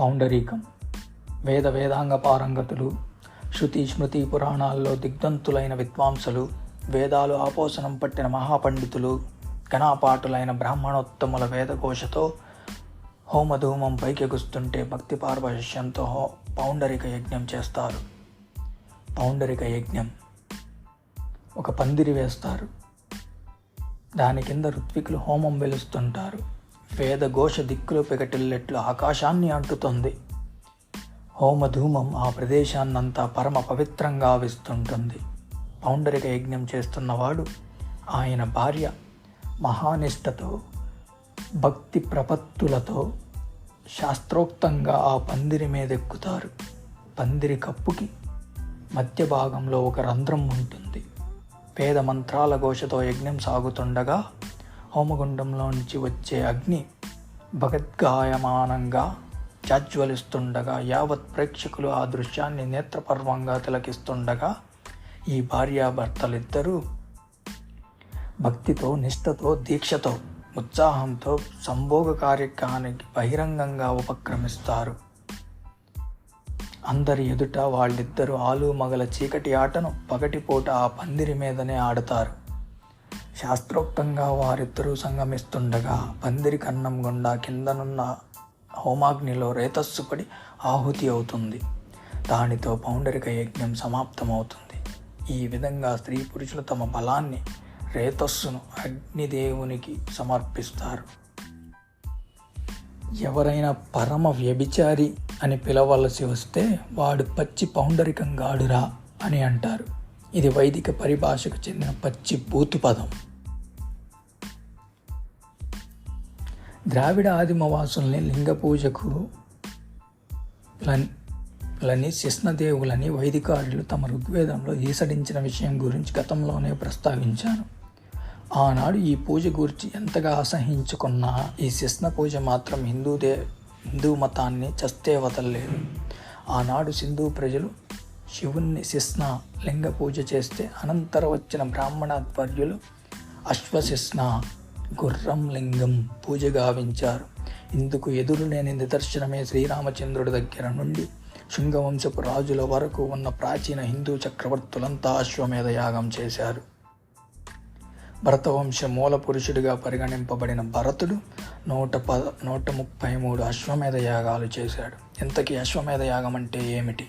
పౌండరీకం. వేద వేదాంగ పారంగతులు శృతి స్మృతి పురాణాల్లో దిగ్ధంతులైన విద్వాంసులు వేదాలు ఆపోసనం పట్టిన మహాపండితులు ఘనాపాటులైన బ్రాహ్మణోత్తముల వేదఘోషతో హోమధూమం పైకెగుస్తుంటే భక్తి పార్వశస్యంతో హో పౌండరిక యజ్ఞం చేస్తారు. పౌండరిక యజ్ఞం. ఒక పందిరి వేస్తారు. దాని కింద ఋత్వికులు హోమం వెలుస్తుంటారు. పేద ఘోష దిక్కులు పెగటిల్లెట్లు ఆకాశాన్ని అంటుతుంది. హోమధూమం ఆ ప్రదేశాన్నంతా పరమ పవిత్రంగా ఆవిస్తుంటుంది పౌండరిక యజ్ఞం చేస్తున్నవాడు ఆయన భార్య మహానిష్టతో భక్తి ప్రపత్తులతో శాస్త్రోక్తంగా ఆ పందిరి మీద ఎక్కుతారు పందిరి కప్పుకి మధ్య భాగంలో ఒక రంధ్రం ఉంటుంది. పేద మంత్రాల ఘోషతో యజ్ఞం సాగుతుండగా హోమగుండంలో నుంచి వచ్చే అగ్ని భగద్గాయమానంగా జాజ్వలిస్తుండగా యావత్ ప్రేక్షకులు ఆ దృశ్యాన్ని నేత్రపర్వంగా తిలకిస్తుండగా ఈ భార్యాభర్తలిద్దరూ భక్తితో నిష్ఠతో దీక్షతో ఉత్సాహంతో సంభోగ కార్యక్రమానికి బహిరంగంగా ఉపక్రమిస్తారు. అందరి ఎదుట వాళ్ళిద్దరూ ఆలు మగల చీకటి ఆటను పగటిపూట ఆ పందిరి మీదనే ఆడతారు. శాస్త్రోక్తంగా వారిద్దరూ సంగమిస్తుండగా పందిరి కన్నం గుండా కిందనున్న హోమాగ్నిలో రేతస్సు పడి ఆహుతి అవుతుంది. దానితో పౌండరిక యజ్ఞం సమాప్తమవుతుంది. ఈ విధంగా స్త్రీ పురుషులు తమ బలాన్ని రేతస్సును అగ్నిదేవునికి సమర్పిస్తారు. ఎవరైనా పరమ వ్యభిచారి అని పిలవలసి వస్తే వాడు పచ్చి పౌండరికంగాడురా అని అంటారు. ఇది వైదిక పరిభాషకు చెందిన పచ్చి బూతు పదం. ద్రావిడ ఆదిమవాసుల్ని లింగ పూజకు లని శిష్ణదేవులని వైదికారులు తమ ఋగ్వేదంలో ఈసడించిన విషయం గురించి గతంలోనే ప్రస్తావించాను ఆనాడు ఈ పూజ గురించి ఎంతగా అసహించుకున్నా ఈ శిష్ణ పూజ మాత్రం హిందూ దే హిందూ మతాన్ని చస్తే వదలలేదు. ఆనాడు సింధు ప్రజలు శివుణ్ణి శిస్న లింగ పూజ చేస్తే అనంతర వచ్చిన బ్రాహ్మణాధ్వర్యులు అశ్వశిష్ణ గుర్రం లింగం పూజ గావించారు. ఇందుకు ఎదురులేని నిదర్శనమే శ్రీరామచంద్రుడి దగ్గర నుండి. శృంగవంశపు రాజుల వరకు ఉన్న ప్రాచీన హిందూ చక్రవర్తులంతా అశ్వమేధ యాగం చేశారు. భరతవంశ మూల పురుషుడిగా పరిగణింపబడిన భరతుడు నూట పద నూట ముప్పై మూడు అశ్వమేధ యాగాలు చేశాడు. ఇంతకీ అశ్వమేధ యాగం అంటే ఏమిటి?